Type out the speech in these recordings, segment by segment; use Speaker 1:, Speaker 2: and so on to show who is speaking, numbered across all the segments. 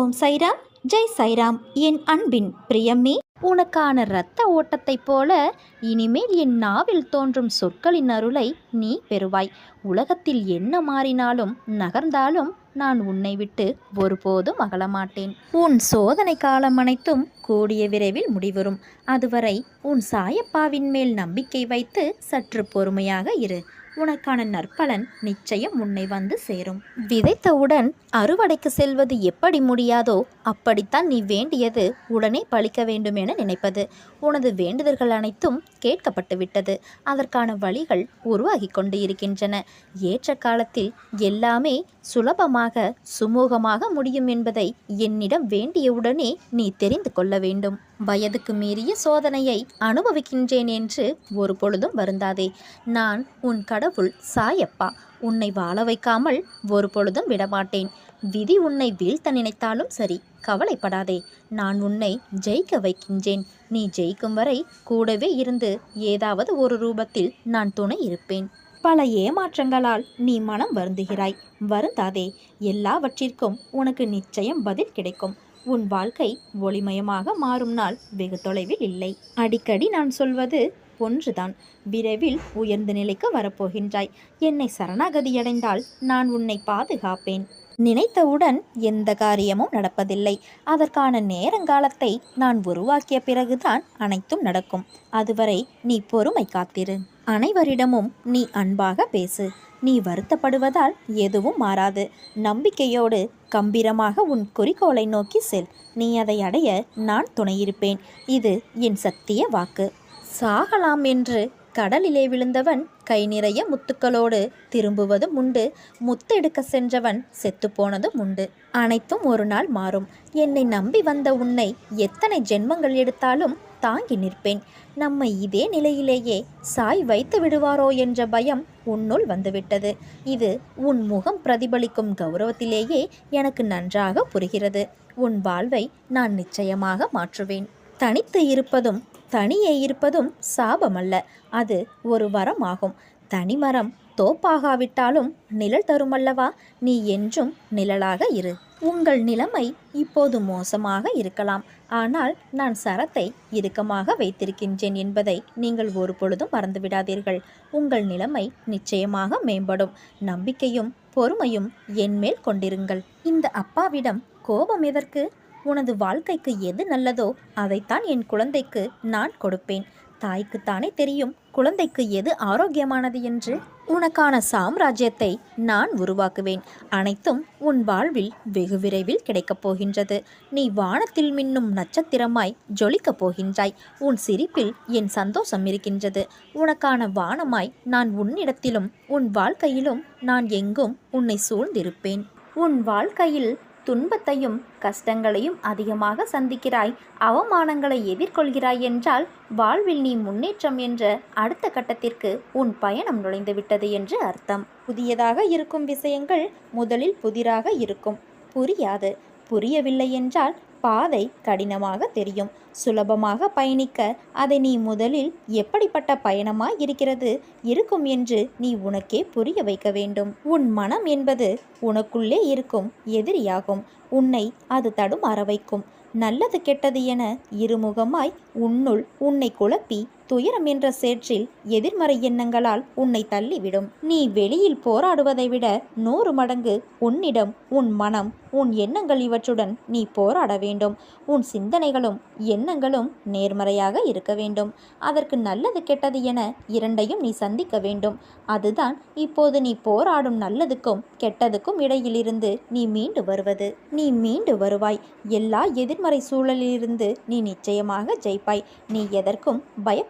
Speaker 1: ஓம் சைராம் ஜெய் சைராம். என் அன்பின் பிரியமே உனக்கான இரத்த ஓட்டத்தைப் போல இனிமேல் என் நாவில் தோன்றும் சொற்களின் அருளை நீ பெறுவாய். உலகத்தில் என்ன மாறினாலும் நகர்ந்தாலும் நான் உன்னை விட்டு ஒருபோதும் அகலமாட்டேன். உன் சோதனை காலம் அனைத்தும் கூடிய விரைவில் முடிவரும் அதுவரை உன் சாயப்பாவின் மேல் நம்பிக்கை வைத்து சற்று பொறுமையாக இரு. உனக்கான நற்பலன் நிச்சயம் உன்னை வந்து சேரும். விதைத்தவுடன் அறுவடைக்கு செல்வது எப்படி முடியாதோ அப்படித்தான் நீ வேண்டியது உடனே பழிக்க வேண்டும் என நினைப்பது. உனது வேண்டுதல்கள் அனைத்தும் கேட்கப்பட்டு விட்டது. அதற்கான வழிகள் உருவாகி கொண்டு இருக்கின்றன. ஏற்ற காலத்தில் எல்லாமே சுலபமாக சுமூகமாக முடியும் என்பதை என்னிடம் வேண்டியவுடனே நீ தெரிந்து கொள்ள வேண்டும். வயதுக்கு மீறிய சோதனையை அனுபவிக்கின்றேன் என்று ஒரு பொழுதும் வருந்தாதே. நான் உன் கடவுள் சாயப்பா உன்னை வாழ வைக்காமல் ஒரு பொழுதும் விடமாட்டேன். விதி உன்னை வீழ்த்த நினைத்தாலும் சரி கவலைப்படாதே. நான் உன்னை ஜெயிக்க வைக்கின்றேன். நீ ஜெயிக்கும் வரை கூடவே இருந்து ஏதாவது ஒரு ரூபத்தில் நான் துணை இருப்பேன். பல ஏமாற்றங்களால் நீ மனம் வருந்துகிறாய். வருந்தாதே. எல்லாவற்றிற்கும் உனக்கு நிச்சயம் பதில் கிடைக்கும். உன் வாழ்க்கை ஒளிமயமாக மாறும் நாள் வெகு தொலைவில் இல்லை. அடிக்கடி நான் சொல்வது ஒன்றுதான். விரைவில் உயர்ந்த நிலைக்கு வரப்போகின்றாய். என்னை சரணாகதியடைந்தால் நான் உன்னை பாதுகாப்பேன். நினைத்தவுடன் எந்த காரியமும் நடப்பதில்லை. அதற்கான நேரங்காலத்தை நான் உருவாக்கிய பிறகுதான் அனைத்தும் நடக்கும். அதுவரை நீ பொறுமை காத்திரு. அனைவரிடமும் நீ அன்பாக பேசு. நீ வருத்தப்படுவதால் எதுவும் மாறாது. நம்பிக்கையோடு கம்பீரமாக உன் குறிக்கோளை நோக்கி செல். நீ அதை அடைய நான் துணையிருப்பேன். இது என் சத்திய வாக்கு. சாகலாம் என்று கடலிலே விழுந்தவன் கை நிறைய முத்துக்களோடு திரும்புவதும் உண்டு. முத்தெடுக்க சென்றவன் செத்துப்போனதும் உண்டு. அனைத்தும் ஒரு நாள் மாறும். என்னை நம்பி வந்த உன்னை எத்தனை ஜென்மங்கள் எடுத்தாலும் தாங்கி நிற்பேன். நம்மை இதே நிலையிலேயே சாய் வைத்து விடுவாரோ என்ற பயம் உன்னுள் வந்துவிட்டது. இது உன் முகம் பிரதிபலிக்கும் கௌரவத்திலேயே எனக்கு நன்றாக புரிகிறது. உன் வாழ்வை நான் நிச்சயமாக மாற்றுவேன். தனித்து இருப்பதும் தனியே இருப்பதும் சாபமல்ல. அது ஒரு வரம் ஆகும் தனிமரம் தோப்பாகாவிட்டாலும் நிழல் தருமல்லவா? நீ என்றும் நிழலாக இரு. உங்கள் நிலைமை இப்போது மோசமாக இருக்கலாம். ஆனால் நான் சரத்தை இறுக்கமாக வைத்திருக்கின்றேன் என்பதை நீங்கள் ஒரு பொழுதும் மறந்துவிடாதீர்கள் உங்கள் நிலைமை நிச்சயமாக மேம்படும். நம்பிக்கையும் பொறுமையும் என்மேல் கொண்டிருங்கள். இந்த அப்பாவிடம் கோபம் எதற்கு? உனது வாழ்க்கைக்கு எது நல்லதோ அதைத்தான் என் குழந்தைக்கு நான் கொடுப்பேன். தாய்க்குத்தானே தெரியும் குழந்தைக்கு எது ஆரோக்கியமானது என்று. உனக்கான சாம்ராஜ்யத்தை நான் உருவாக்குவேன். அனைத்தும் உன் வாழ்வில் வெகு விரைவில் கிடைக்கப் போகின்றது. நீ வானத்தில் மின்னும் நட்சத்திரமாய் ஜொலிக்கப் போகின்றாய். உன் சிரிப்பில் என் சந்தோஷம் இருக்கின்றது. உனக்கான வானமாய் நான் உன்னிடத்திலும் உன் வாழ்க்கையிலும் நான் எங்கும் உன்னை சூழ்ந்திருப்பேன். உன் வாழ்க்கையில் துன்பத்தையும் கஷ்டங்களையும் அதிகமாக சந்திக்கிறாய். அவமானங்களை எதிர்கொள்கிறாய் என்றால் வாழ்வில் நீ முன்னேற்றம் என்ற அடுத்த கட்டத்திற்கு உன் பயணம் நுழைந்துவிட்டது என்று அர்த்தம். புதியதாக இருக்கும் விஷயங்கள் முதலில் புதிராக இருக்கும். புரியாது. புரியவில்லை என்றால் பாதை கடினமாக தெரியும். சுலபமாக பயணிக்க அதை நீ முதலில் எப்படிப்பட்ட பயணமாய் இருக்கிறது இருக்கும் என்று நீ உனக்கே புரிய வைக்க வேண்டும். உன் மனம் என்பது உனக்குள்ளே இருக்கும் எதிரியாகும். உன்னை அது தடுமாற வைக்கும். நல்லது கெட்டது என இருமுகமாய் உன்னுள் உன்னை குழப்பி துயரம் என்ற சேற்றில் எதிர்மறை எண்ணங்களால் உன்னை தள்ளிவிடும். நீ வெளியில் போராடுவதை விட நூறு மடங்கு உன்னிடம் உன் மனம் உன் எண்ணங்கள் இவற்றுடன் நீ போராட வேண்டும். உன் சிந்தனைகளும் எண்ணங்களும் நேர்மறையாக இருக்க வேண்டும். அதற்கு நல்லது கெட்டது என இரண்டையும் நீ சந்திக்க வேண்டும். அதுதான் இப்போது நீ போராடும் நல்லதுக்கும் கெட்டதுக்கும் இடையிலிருந்து நீ மீண்டு வருவது. நீ மீண்டு வருவாய். எல்லா எதிர்மறை சூழலிலிருந்து நீ நிச்சயமாக ஜெயிப்பாய். நீ எதற்கும்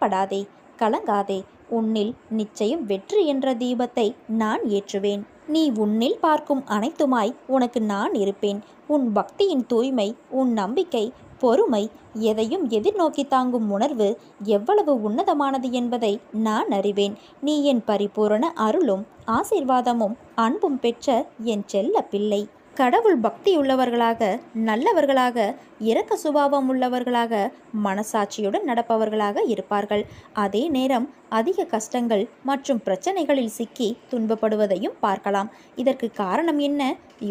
Speaker 1: பயப்படாதே கலங்காதே. உன்னில் நிச்சயம் வெற்றி என்ற தீபத்தை நான் ஏற்றுவேன். நீ உன்னில் பார்க்கும் அனைத்துமாய் உனக்கு நான் இருப்பேன். உன் பக்தியின் தூய்மை உன் நம்பிக்கை பொறுமை எதையும் எதிர்நோக்கி தாங்கும் உணர்வு எவ்வளவு உன்னதமானது என்பதை நான் அறிவேன். நீ என் பரிபூரண அருளும் ஆசீர்வாதமும் அன்பும் பெற்ற என் செல்ல பிள்ளை. கடவுள் பக்தி உள்ளவர்களாக நல்லவர்களாக இரக்க சுபாவம் உள்ளவர்களாக மனசாட்சியுடன் நடப்பவர்களாக இருப்பார்கள். அதே நேரம் அதிக கஷ்டங்கள் மற்றும் பிரச்சனைகளில் சிக்கி துன்பப்படுவதையும் பார்க்கலாம். இதற்கு காரணம் என்ன?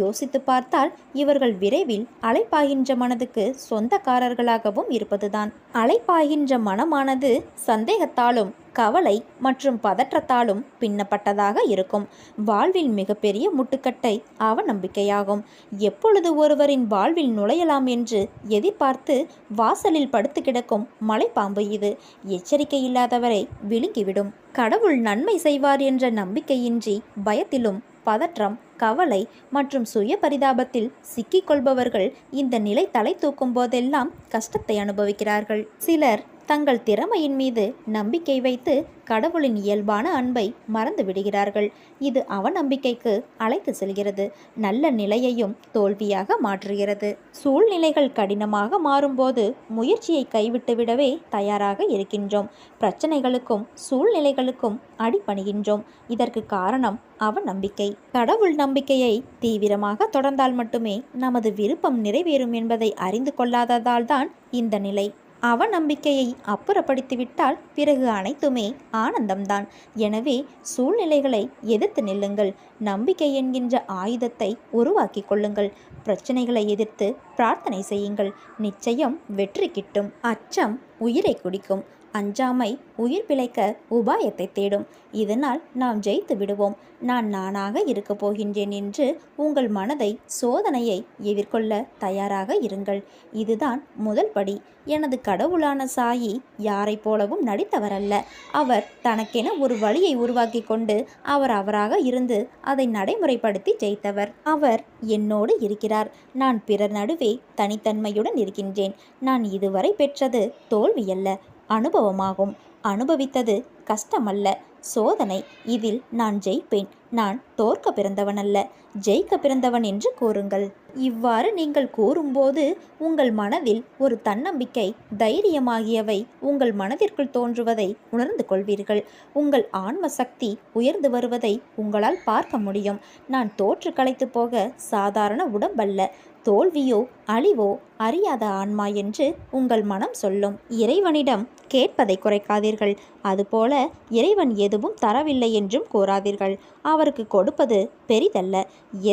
Speaker 1: யோசித்து பார்த்தால் இவர்கள் விரைவில் அலைப்பாகின்ற மனதுக்கு சொந்தக்காரர்களாகவும் இருப்பதுதான். அலைப்பாகின்ற மனமானது சந்தேகத்தாலும் கவலை மற்றும் பதற்றத்தாலும் பின்னப்பட்டதாக இருக்கும். வாழ்வில் மிகப்பெரிய முட்டுக்கட்டை அவநம்பிக்கையாகும். எப்பொழுது ஒருவரின் வாழ்வில் நுழையலாம் என்று எதிர்பார்த்து வாசலில் படுத்து கிடக்கும் மலைப்பாம்பு இது. எச்சரிக்கை இல்லாதவரை விழுங்கிவிடும். கடவுள் நன்மை செய்வார் என்ற நம்பிக்கையின்றி பயத்திலும் பதற்றம் கவலை மற்றும் சுய பரிதாபத்தில் சிக்கிக்கொள்பவர்கள் இந்த நிலை தலை தூக்கும் போதெல்லாம் கஷ்டத்தை அனுபவிக்கிறார்கள். சிலர் தங்கள் திறமையின் மீது நம்பிக்கை வைத்து கடவுளின் இயல்பான அன்பை மறந்து விடுகிறார்கள். இது அவநம்பிக்கைக்கு அழைத்து செல்கிறது. நல்ல நிலையையும் தோல்வியாக மாற்றுகிறது. சூழ்நிலைகள் கடினமாக மாறும்போது முயற்சியை கைவிட்டு விடவே தயாராக இருக்கின்றோம். பிரச்சனைகளுக்கும் சூழ்நிலைகளுக்கும் அடிபணிகின்றோம். இதற்கு காரணம் அவநம்பிக்கை. கடவுள் நம்பிக்கையை தீவிரமாக தொடர்ந்தால் மட்டுமே நமது விருப்பம் நிறைவேறும் என்பதை அறிந்து கொள்ளாததால் தான் இந்த நிலை. அவநம்பிக்கையை அப்புறப்படுத்திவிட்டால் பிறகு அனைத்துமே ஆனந்தம்தான். எனவே சூழ்நிலைகளை எதிர்த்து நில்லுங்கள். நம்பிக்கை என்கின்ற ஆயுதத்தை உருவாக்கி கொள்ளுங்கள். பிரச்சனைகளை எதிர்த்து பிரார்த்தனை செய்யுங்கள். நிச்சயம் வெற்றி கிட்டும். அச்சம் உயிரை குடிக்கும். அஞ்சாமை உயிர் பிழைக்க உபாயத்தை தேடும். இதனால் நாம் ஜெயித்து விடுவோம். நான் நானாக இருக்கப் போகின்றேன் என்று உங்கள் மனதை சோதனையை எதிர்கொள்ள தயாராக இருங்கள். இதுதான் முதல் படி. எனது கடவுளான சாயி யாரைப் போலவும் நடித்தவரல்ல. அவர் தனக்கென ஒரு வழியை உருவாக்கி கொண்டு அவர் அவராக இருந்து அதை நடைமுறைப்படுத்தி ஜெயித்தவர். அவர் என்னோடு இருக்கிறார். நான் பிறர் நடுவே தனித்தன்மையுடன் இருக்கின்றேன். நான் இதுவரை பெற்றது தோல்வியல்ல. அனுபவமாகும். அனுபவித்தது கஷ்டமல்ல. சோதனை இதில் நான் ஜெயிப்பேன். நான் தோற்க பிறந்தவனல்ல. ஜெயிக்க பிறந்தவன் என்று கூறுங்கள். இவ்வாறு நீங்கள் கூறும்போது உங்கள் மனதில் ஒரு தன்னம்பிக்கை தைரியமாகியவை உங்கள் மனதிற்குள் தோன்றுவதை உணர்ந்து கொள்வீர்கள். உங்கள் ஆன்ம சக்தி உயர்ந்து வருவதை உங்களால் பார்க்க முடியும். நான் தோற்று களைத்து போக சாதாரண உடம்பல்ல. தோல்வியோ அழிவோ அறியாத ஆன்மா என்று உங்கள் மனம் சொல்லும். இறைவனிடம் கேட்பதை குறைக்காதீர்கள். அதுபோல இறைவன் எதுவும் தரவில்லை என்றும் கூறாதீர்கள். அவருக்கு கொடுப்பது பெரிதல்ல.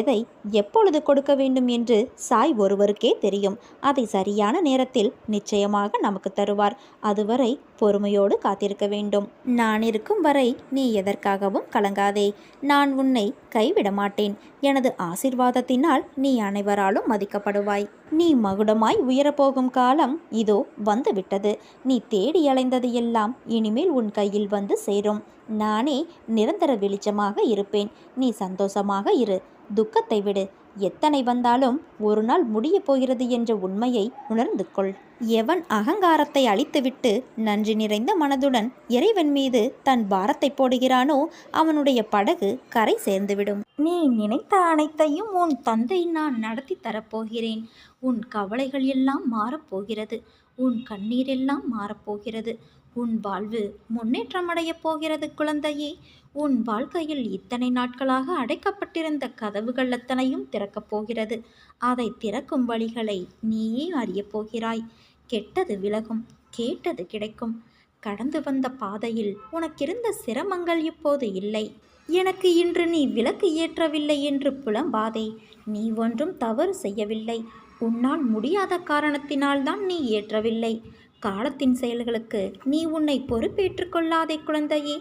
Speaker 1: எதை எப்பொழுது கொடுக்க வேண்டும் என்று சாய் ஒருவருக்கே தெரியும். அதை சரியான நேரத்தில் நிச்சயமாக நமக்கு தருவார். அதுவரை பொறுமையோடு காத்திருக்க வேண்டும். நான் இருக்கும் வரை நீ எதற்காகவும் கலங்காதே. நான் உன்னை கைவிட மாட்டேன். எனது ஆசிர்வாதத்தினால் நீ அனைவராலும் மதிக்கப்படுவாய். நீ மகுடமாய் உயரப்போகும் காலம் இதோ வந்துவிட்டது. நீ தேடி அலைந்தது எல்லாம் இனிமேல் உன் கையில் வந்து சேரும். நானே நிரந்தர வெளிச்சமாக இருப்பேன். நீ சந்தோஷமாக இரு. துக்கத்தை விடு. எத்தனை வந்தாலும் ஒரு நாள் முடியப் போகிறது என்ற உண்மையை உணர்ந்து கொள். எவன் அகங்காரத்தை அழித்துவிட்டு நன்றி நிறைந்த மனதுடன் இறைவன் மீது தன் பாரத்தை போடுகிறானோ அவனுடைய படகு கரை சேர்ந்துவிடும். நீ நினைத்த அனைத்தையும் உன் தந்தை நான் நடத்தி தரப்போகிறேன் உன் கவலைகள் எல்லாம் மாறப்போகிறது உன் கண்ணீரெல்லாம் மாறப்போகிறது உன் வாழ்வு முன்னேற்றமடையப் போகிறது குழந்தையே. உன் வாழ்க்கையில் இத்தனை நாட்களாக அடைக்கப்பட்டிருந்த கதவுகள் அத்தனையும் திறக்கப் போகிறது. அதை திறக்கும் வழிகளை நீயே அறியப் போகிறாய். கெட்டது விலகும் கேட்டது கிடைக்கும். கடந்து வந்த பாதையில் உனக்கிருந்த சிரமங்கள் இப்போது இல்லை. எனக்கு இன்று நீ விளக்கு ஏற்றவில்லை என்று புலம்பாதே. நீ ஒன்றும் தவறு செய்யவில்லை. உன்னால் முடியாத காரணத்தினால்தான் நீ ஏற்றவில்லை. காலத்தின் செயல்களுக்கு நீ உன்னை பொறுப்பேற்றுக் கொள்ளாதே குழந்தையே.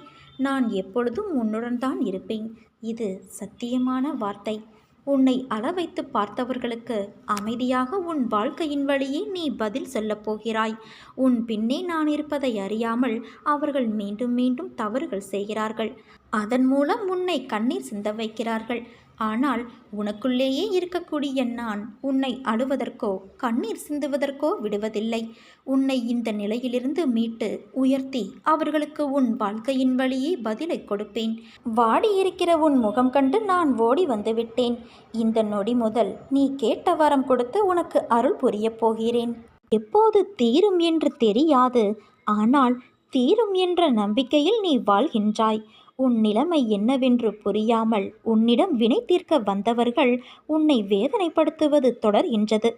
Speaker 1: நான் எப்பொழுதும் உன்னுடன் தான் இருப்பேன். இது சத்தியமான வார்த்தை. உன்னை அளவைத்து பார்த்தவர்களுக்கு அமைதியாக உன் வாழ்க்கையின் வழியே நீ பதில் சொல்லப் போகிறாய். உன் பின்னே நான் இருப்பதை அறியாமல் அவர்கள் மீண்டும் மீண்டும் தவறுகள் செய்கிறார்கள். அதன் மூலம் உன்னை கண்ணீர் சிந்த வைக்கிறார்கள். ஆனால் உனக்குள்ளேயே இருக்கக்கூடிய நான் உன்னை அழுவதற்கோ கண்ணீர் சிந்துவதற்கோ விடுவதில்லை. உன்னை இந்த நிலையிலிருந்து மீட்டு உயர்த்தி அவர்களுக்கு உன் வாழ்க்கையின் வழியே பதிலை கொடுப்பேன். வாடியிருக்கிற உன் முகம் கண்டு நான் ஓடி வந்துவிட்டேன் இந்த நொடி முதல் நீ கேட்ட வரம் கொடுத்து உனக்கு அருள் புரியப் போகிறேன். எப்போது தீரும் என்று தெரியாது. ஆனால் தீரும் என்ற நம்பிக்கையில் நீ வாழ்கின்றாய். உன் நிலைமை என்னவென்று புரியாமல் உன்னிடம் வினை தீர்க்க வந்தவர்கள் உன்னை வேதனைப்படுத்துவது தொடர்கின்றது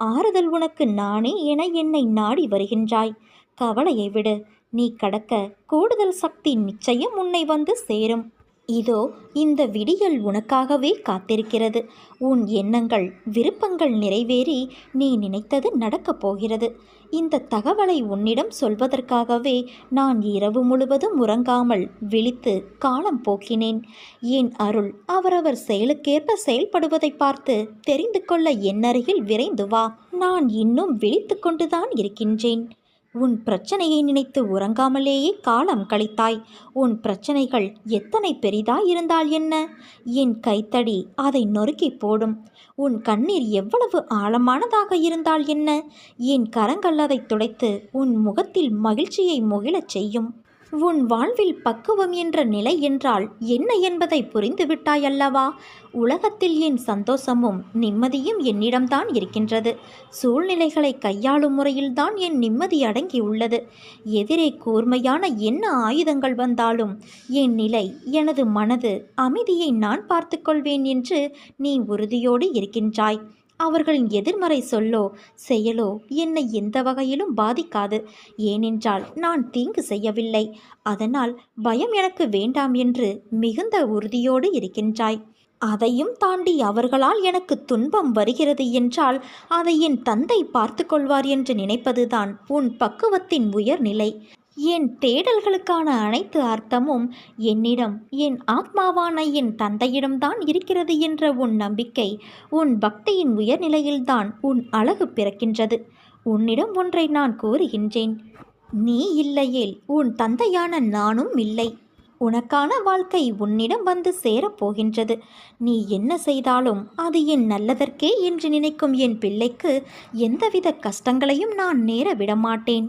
Speaker 1: ஆறுதல் உனக்கு நானே என என்னை நாடி வருகின்றாய். கவலையை விடு. நீ கடக்க கூடுதல் சக்தி நிச்சயம் உன்னை வந்து சேரும். இதோ இந்த விடியல் உனக்காகவே காத்திருக்கிறது. உன் எண்ணங்கள் விருப்பங்கள் நிறைவேறி நீ நினைத்தது நடக்கப் போகிறது. இந்த தகவலை உன்னிடம் சொல்வதற்காகவே நான் இரவு முழுவதும் உறங்காமல் விழித்து காலம் போக்கினேன். என் அருள் அவரவர் செயலுக்கேற்ப செயல்படுவதை பார்த்து தெரிந்து கொள்ள என்னருகில் விரைந்து வா. நான் இன்னும் விழித்து கொண்டுதான் இருக்கின்றேன். உன் பிரச்சனையை நினைத்து உறங்காமலேயே காலம் கழித்தாய். உன் பிரச்சனைகள் எத்தனை பெரிதாய் இருந்தால் என்ன? என் கைத்தடி அதை நொறுக்கி போடும். உன் கண்ணீர் எவ்வளவு ஆழமானதாக இருந்தால் என்ன? என் கரங்கள் அதை துடைத்து உன் முகத்தில் மகிழ்ச்சியை முகிழச் செய்யும். உன் வாழ்வில் பக்குவம் என்ற நிலை என்றால் என்ன என்பதை புரிந்துவிட்டாய் அல்லவா உலகத்தில் என் சந்தோஷமும் நிம்மதியும் என்னிடம்தான் இருக்கின்றது? சூழ்நிலைகளை கையாளும் முறையில்தான் என் நிம்மதி அடங்கியுள்ளது எதிரே கூர்மையான என்ன ஆயுதங்கள் வந்தாலும் என் நிலை எனது மனது அமைதியை நான் பார்த்துக்கொள்வேன் என்று நீ உறுதியோடு இருக்கின்றாய். அவர்களின் எதிர்மறை சொல்லோ செயலோ என்னை எந்த வகையிலும் பாதிக்காது. ஏனென்றால் நான் தீங்கு செய்யவில்லை. அதனால் பயம் எனக்கு வேண்டாம் என்று மிகுந்த உறுதியோடு இருக்கின்றாய். அதையும் தாண்டி அவர்களால் எனக்கு துன்பம் வருகிறது என்றால் அதை என் தந்தை பார்த்து கொள்வார் என்று நினைப்பதுதான் உன் பக்குவத்தின் உயர்நிலை. என் தேடல்களுக்கான அனைத்து அர்த்தமும் என்னிடம் என் ஆத்மாவான என் தந்தையிடம்தான் இருக்கிறது என்ற உன் நம்பிக்கை உன் பக்தியின் உயர்நிலையில்தான் உன் அழகு பிறக்கின்றது. உன்னிடம் ஒன்றை நான் கூறுகின்றேன். நீ இல்லையேல் உன் தந்தையான நானும் இல்லை. உனக்கான வாழ்க்கை உன்னிடம் வந்து சேரப்போகின்றது நீ என்ன செய்தாலும் அது என் நல்லதற்கே என்று நினைக்கும் என் பிள்ளைக்கு எந்தவித கஷ்டங்களையும் நான் நேர விடமாட்டேன்.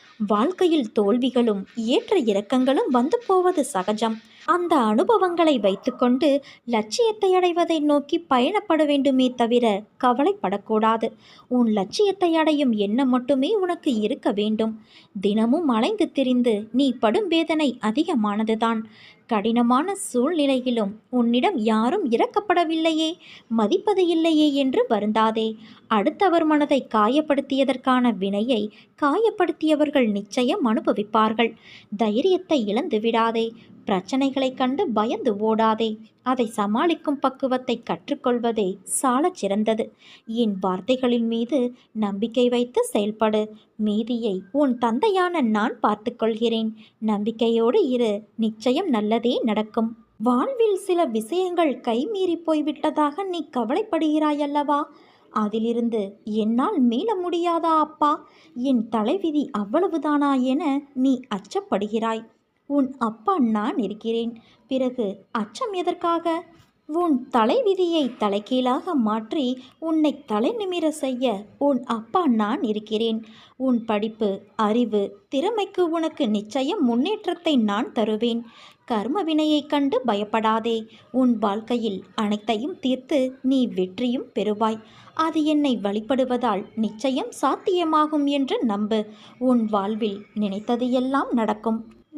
Speaker 1: வாழ்க்கையில் தோல்விகளும் ஏற்ற இறக்கங்களும் வந்து போவது சகஜம். அந்த அனுபவங்களை வைத்துக்கொண்டு லட்சியத்தை அடைவதை நோக்கி பயணப்பட வேண்டுமே தவிர கவலைப்படக்கூடாது. உன் லட்சியத்தை அடையும் எண்ணம் மட்டுமே உனக்கு இருக்க வேண்டும். தினமும் அலைந்து திரிந்து நீ படும் வேதனை அதிகமானதுதான். கடினமான சூழ்நிலையிலும் உன்னிடம் யாரும் இறக்கப்படவில்லையே மதிப்பது இல்லையே என்று வருந்தாதே. அடுத்தவர் மனதை காயப்படுத்தியதற்கான வினையை காயப்படுத்தியவர்கள் நிச்சயம் அனுபவிப்பார்கள். தைரியத்தை இழந்து விடாதே பிரச்சனைகளைக் கண்டு பயந்து ஓடாதே. அதை சமாளிக்கும் பக்குவத்தை கற்றுக்கொள்வதே சாலச் சிறந்தது. என் வார்த்தைகளின் மீது நம்பிக்கை வைத்து செயல்படு. மீதியை உன் தந்தையான நான் பார்த்துக்கொள்கிறேன் நம்பிக்கையோடு இரு. நிச்சயம் நல்லதே நடக்கும். வாழ்வில் சில விஷயங்கள் கைமீறி போய்விட்டதாக நீ கவலைப்படுகிறாய் அல்லவா அதிலிருந்து என்னால் மீள முடியாதா அப்பா? என் தலைவிதி அவ்வளவுதானா என நீ அச்சப்படுகிறாய். உன் அப்பா நான் இருக்கிறேன். பிறகு அச்சம் எதற்காக? உன் தலைவிதியை தலைகீழாக மாற்றி உன்னை தலை நிமிர செய்ய உன் அப்பா நான் இருக்கிறேன். உன் படிப்பு அறிவு திறமைக்கு உனக்கு நிச்சயம் முன்னேற்றத்தை நான் தருவேன். கர்ம வினையைக் கண்டு பயப்படாதே. உன் வாழ்க்கையில் அனைத்தையும் தீர்த்து நீ வெற்றியும் பெறுவாய். அது என்னை வழிபடுவதால் நிச்சயம் சாத்தியமாகும் என்று நம்பு. உன் வாழ்வில் நினைத்தது எல்லாம் நடக்கும்.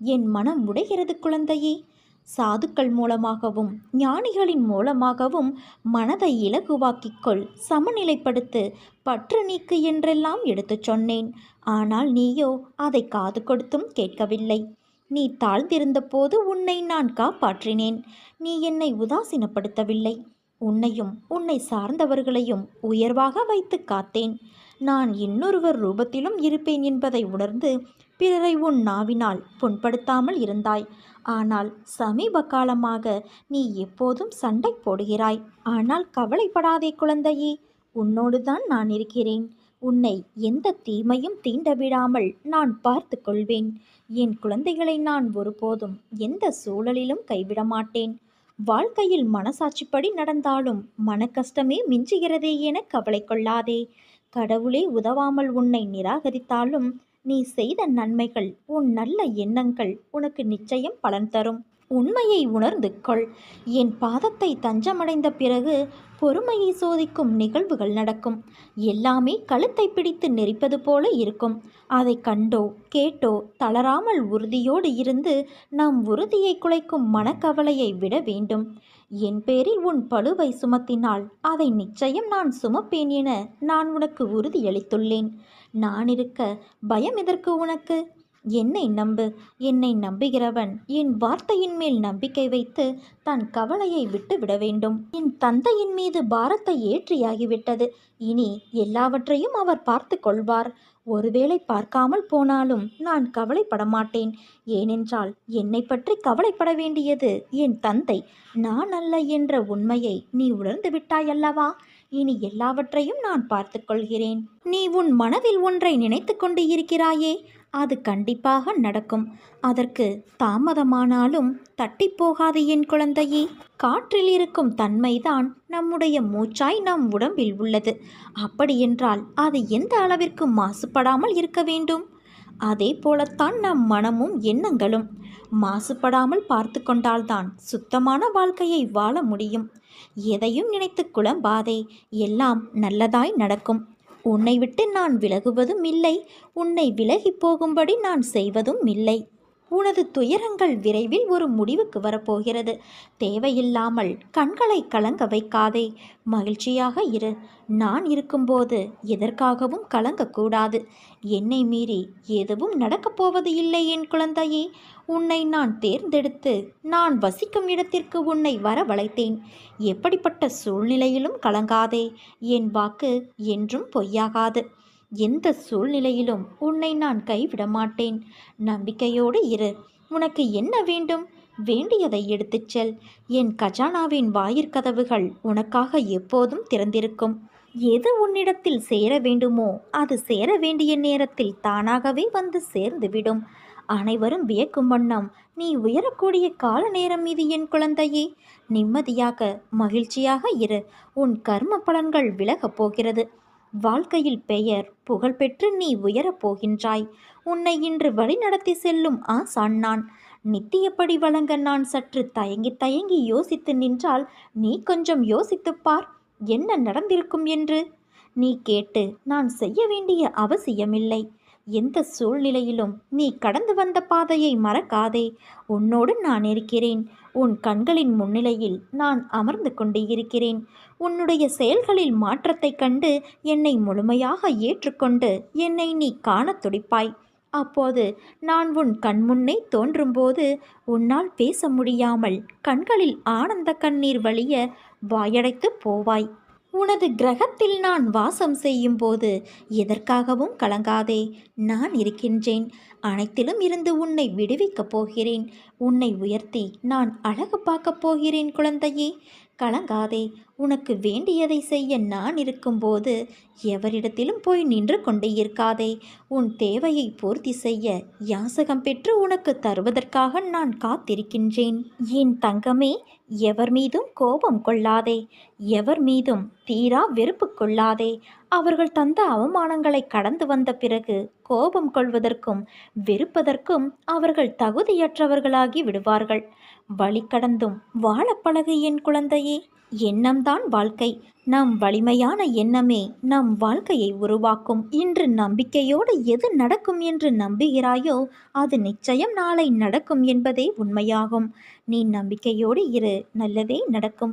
Speaker 1: என் மனம் உடைகிறது குழந்தையே. சாதுக்கள் மூலமாகவும் ஞானிகளின் மூலமாகவும் மனதை இலகுவாக்கிக்கொள் சமநிலைப்படுத்து பற்று நீக்கு என்றெல்லாம் எடுத்துச் சொன்னேன். ஆனால் நீயோ அதை காது கொடுத்தும் கேட்கவில்லை. நீ தாழ்ந்திருந்த போது உன்னை நான் காப்பாற்றினேன். நீ என்னை உதாசீனப்படுத்தவில்லை. உன்னையும் உன்னை சார்ந்தவர்களையும் உயர்வாக வைத்து காத்தேன். நான் இன்னொருவர் ரூபத்திலும் இருப்பேன் என்பதை உணர்ந்து பிறரை உன் நாவினால் புண்படுத்தாமல் இருந்தாய். ஆனால் சமீப காலமாக நீ எப்போதும் சண்டை போடுகிறாய். ஆனால் கவலைப்படாதே குழந்தையே உன்னோடுதான் நான் இருக்கிறேன். உன்னை எந்த தீமையும் தீண்ட விடாமல் நான் பார்த்து கொள்வேன். என் குழந்தைகளை நான் ஒருபோதும் எந்த சூழலிலும் கைவிட மாட்டேன். வாழ்க்கையில் மனசாட்சிப்படி நடந்தாலும் மனக்கஷ்டமே மிஞ்சுகிறதே என கவலை கொள்ளாதே. கடவுளே உதவாமல் உன்னை நிராகரித்தாலும் நீ செய்த நன்மைகள் உன் நல்ல எண்ணங்கள் உனக்கு நிச்சயம் பலன் தரும். உண்மையை உணர்ந்து கொள். என் பாதத்தை தஞ்சமடைந்த பிறகு பொறுமையை சோதிக்கும் நிகழ்வுகள் நடக்கும். எல்லாமே கழுத்தை பிடித்து நெரிப்பது போல இருக்கும். அதை கண்டோ கேட்டோ தளராமல் உறுதியோடு இருந்து நம் உறுதியை குலைக்கும் மனக்கவலையை விட வேண்டும். என் பேரில் உன் பழுவை சுமத்தினால் அதை நிச்சயம் நான் சுமப்பேன் என நான் உனக்கு உறுதியளித்துள்ளேன். நான் இருக்க பயம் எதற்கு உனக்கு? என்னை நம்பு. என்னை நம்புகிறவன் என் வார்த்தையின் மேல் நம்பிக்கை வைத்து தன் கவலையை விட்டு விட வேண்டும். என் தந்தையின் மீது பாரத்தை ஏற்றியாகிவிட்டது. இனி எல்லாவற்றையும் அவர் பார்த்து கொள்வார். ஒருவேளை பார்க்காமல் போனாலும் நான் கவலைப்பட மாட்டேன். ஏனென்றால் என்னை பற்றி கவலைப்பட வேண்டியது என் தந்தை. நான் அல்ல என்ற உண்மையை நீ உணர்ந்து விட்டாயல்லவா இனி எல்லாவற்றையும் நான் பார்த்துக்கொள்கிறேன். நீ உன் மனதில் ஒன்றை நினைத்து கொண்டு இருக்கிறாயே அது கண்டிப்பாக நடக்கும். அதற்கு தாமதமானாலும் தட்டி போகாது என் குழந்தையே. காற்றில் இருக்கும் தன்மைதான் நம்முடைய மூச்சாய் நம் உடம்பில் உள்ளது. அப்படியென்றால் அது எந்த அளவிற்கு மாசுபடாமல் இருக்க வேண்டும்? அதே போலத்தான் நம் மனமும் எண்ணங்களும். மாசுபடாமல் பார்த்து கொண்டால்தான் சுத்தமான வாழ்க்கையை வாழ முடியும். எதையும் நினைத்து குழம்பாதே எல்லாம் நல்லதாய் நடக்கும். உன்னை விட்டு நான் விலகுவதும் இல்லை உன்னை விலகி போகும்படி நான் செய்வதும் இல்லை. உனது துயரங்கள் விரைவில் ஒரு முடிவுக்கு வரப்போகிறது. தேவையில்லாமல் கண்களை கலங்க வைக்காதே. மகிழ்ச்சியாக இரு. நான் இருக்கும்போது எதற்காகவும் கலங்கக்கூடாது. என்னை மீறி எதுவும் நடக்கப் போவது இல்லை என் குழந்தையே. உன்னை நான் தேர்ந்தெடுத்து நான் வசிக்கும் இடத்திற்கு உன்னை வரவழைத்தேன். எப்படிப்பட்ட சூழ்நிலையிலும் கலங்காதே. என் வாக்கு என்றும் பொய்யாகாது. எந்த சூழ்நிலையிலும் உன்னை நான் கைவிட மாட்டேன் நம்பிக்கையோடு இரு. உனக்கு என்ன வேண்டும்? வேண்டியதை எடுத்துச் செல். என் கஜானாவின் வாயிற்கதவுகள் உனக்காக எப்போதும் திறந்திருக்கும். எது உன்னிடத்தில் சேர வேண்டுமோ அது சேர வேண்டிய நேரத்தில் தானாகவே வந்து சேர்ந்துவிடும். அனைவரும் வியக்கும் வண்ணம் நீ உயரக்கூடிய கால நேரம் இது என் குழந்தையே. நிம்மதியாக மகிழ்ச்சியாக இரு. உன் கர்ம பலன்கள் விலகப் போகிறது. வாழ்க்கையில் பெயர் புகழ்பெற்று நீ உயரப் போகின்றாய். உன்னை இன்று வழிநடத்தி செல்லும் ஆசான் நான். நித்தியப்படி வழங்க நான் சற்று தயங்கி தயங்கி யோசித்து நின்றால் நீ கொஞ்சம் யோசித்துப் பார் என்ன நடந்திருக்கும் என்று? நீ கேட்டு நான் செய்ய வேண்டிய அவசியமில்லை. எந்த சூழ்நிலையிலும் நீ கடந்து வந்த பாதையை மறக்காதே. உன்னோடு நான் இருக்கிறேன். உன் கண்களின் முன்னிலையில் நான் அமர்ந்து கொண்டு இருக்கிறேன். உன்னுடைய செயல்களில் மாற்றத்தைக் கண்டு என்னை முழுமையாக ஏற்றுக்கொண்டு என்னை நீ காணத் துடிப்பாய். அப்போது நான் உன் கண்முன்னே தோன்றும்போது உன்னால் பேச முடியாமல் கண்களில் ஆனந்த கண்ணீர் வழிய வாயடைத்து போவாய். உனது கிரகத்தில் நான் வாசம் செய்யும் போது எதற்காகவும் கலங்காதே நான் இருக்கின்றேன். அனைத்திலும் இருந்து உன்னை விடுவிக்கப் போகிறேன். உன்னை உயர்த்தி நான் அழகு பார்க்கப் போகிறேன் குழந்தையே. கலங்காதே. உனக்கு வேண்டியதை செய்ய நான் இருக்கும்போது எவரிடத்திலும் போய் நின்று கொண்டே இருக்காதே. உன் தேவையை பூர்த்தி செய்ய யாசகம் பெற்று உனக்கு தருவதற்காக நான் காத்திருக்கின்றேன். என் தங்கமே எவர் மீதும் கோபம் கொள்ளாதே. எவர் மீதும் தீரா வெறுப்பு கொள்ளாதே. அவர்கள் தந்த அவமானங்களை கடந்து வந்த பிறகு கோபம் கொள்வதற்கும் வெறுப்பதற்கும் அவர்கள் தகுதியற்றவர்களாகி விடுவார்கள். வழி கடந்தும் வாழப்பழகு என் குழந்தையே எண்ணம்தான் வாழ்க்கை. நம் வலிமையான எண்ணமே நம் வாழ்க்கையை உருவாக்கும். இன்று நம்பிக்கையோடு எது நடக்கும் என்று நம்புகிறாயோ அது நிச்சயம் நாளை நடக்கும் என்பதே உண்மையாகும். நீ நம்பிக்கையோடு இரு நல்லதே நடக்கும்.